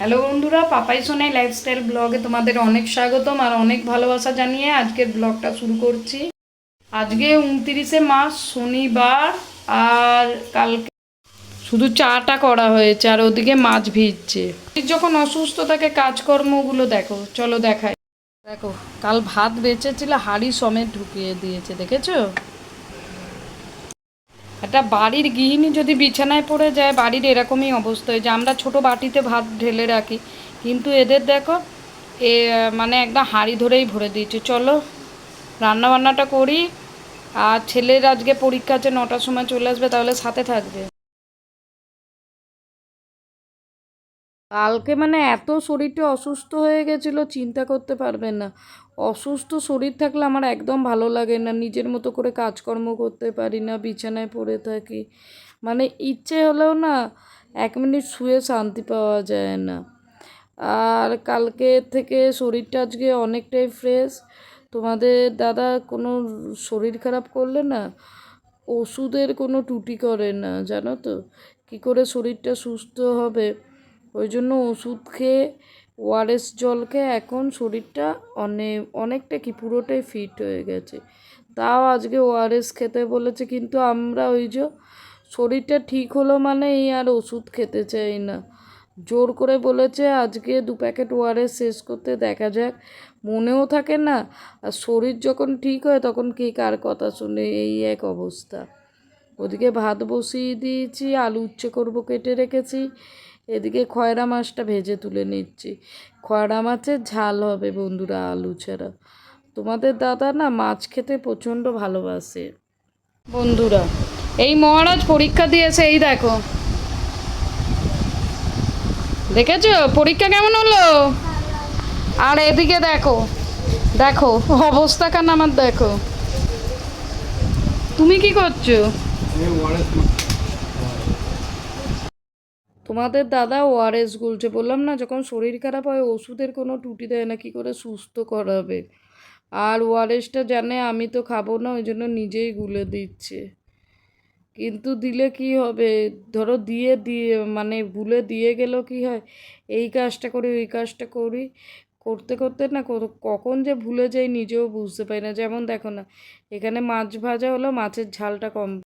Hello বন্ধুরা, Papai Sonai lifestyle ব্লগে তোমাদের অনেক স্বাগতম আর অনেক ভালোবাসা জানিয়ে আজকের ব্লগটা শুরু করছি। আজকে উনতিরিশে মাস শনিবার আর কালকে। শুধু চাটা করা হয়েছে আর ওদিকে মাছ ভিজছে। যখন অসুস্থ থাকে কাজকর্মগুলো দেখো, চলো দেখাই। দেখো, কাল ভাত বেঁচেছিল, হাড়ি সমেত ঢুকিয়ে দিয়েছে, দেখেছ? একটা বাড়ির গৃহিণী যদি বিছানায় পড়ে যায়, বাড়ির এরকমই অবস্থা। যে আমরা ছোট বাটিতে ভাত ঢেলে রাখি, কিন্তু এদের দেখো, এ মানে একদম হাঁড়ি ধরেই ভরে দিয়েছে। চলো রান্না বান্নাটা করি, আর ছেলের আজকে পরীক্ষা আছে, নটার সময় চলে আসবে, তাহলে সাথে থাকবে। কালকে মানে এত শরীরটা অসুস্থ হয়ে গেছিল, চিন্তা করতে পারবেন না। অসুস্থ শরীর থাকলে আমার একদম ভালো লাগে না। নিজের মতো করে কাজকর্ম করতে পারি না, বিছানায় পড়ে থাকি। মানে ইচ্ছে হলেও না এক মিনিট শুয়ে শান্তি পাওয়া যায় না। আর কালকে থেকে শরীরটা আজকে অনেকটাই ফ্রেশ তোমাদের দাদা কোনো শরীর খারাপ করলে না ওষুধের কোনো টুটি করে না, জানো তো? কী করে শরীরটা সুস্থ হবে? ওই জন্য ওষুধ খেয়ে ওআরএস জল খেয়ে এখন শরীরটা অনেক অনেকটা কি পুরোটাই ফিট হয়ে গেছে। তাও আজকে ওআরএস খেতে বলেছে, কিন্তু আমরা ওই যে শরীরটা ঠিক হলো মানে এই আর ওষুধ খেতে চাই না। জোর করে বলেছে, আজকে দু প্যাকেট ওআরএস শেষ করতে দেখা যাক। মনেও থাকে না, আর শরীর যখন ঠিক হয় তখন কে কার কথা শুনে, এই এক অবস্থা। ওদিকে ভাত বসিয়ে দিয়েছি, আলু উচ্ছে করব, কেটে রেখেছি। এদিকে খয়রা মাছটা ভেজে তুলে নিচ্ছি। খয়রা মাছের ঝাল হবে বন্ধুরা আলু ছাড়া। তোমাদের দাদা না মাছ খেতে প্রচণ্ড ভালোবাসে। বন্ধুরা, এই মহারাজ পরীক্ষা দিয়েছে, এই দেখো। দেখেছ? পরীক্ষা কেমন হলো? আর এদিকে দেখো দেখো, অবস্থা কান আমার দেখো। তুমি কি করছ? তোমাদের দাদা ওআরএস গুলছে। বললাম, না, যখন শরীর খারাপ হয়, ওষুধের কোনো টুটি দেয় না, কি করে সুস্থ করাবে? আর ওআরএসটা জানে, আমি তো খাব না, ওই জন্য নিজেই গুলে দিচ্ছে। কিন্তু দিলে কি হবে? ধরো দিয়ে দিয়ে মানে গুলে দিয়ে গেলেও কি হয়? এই কাজটা করি, ওই কাজটা করি। করতে করতে না কখন যে ভুলে যাই, নিজেও বুঝতে পারি না। যেমন দেখো না, এখানে মাছ ভাজা হলো, মাছের ঝালটা কম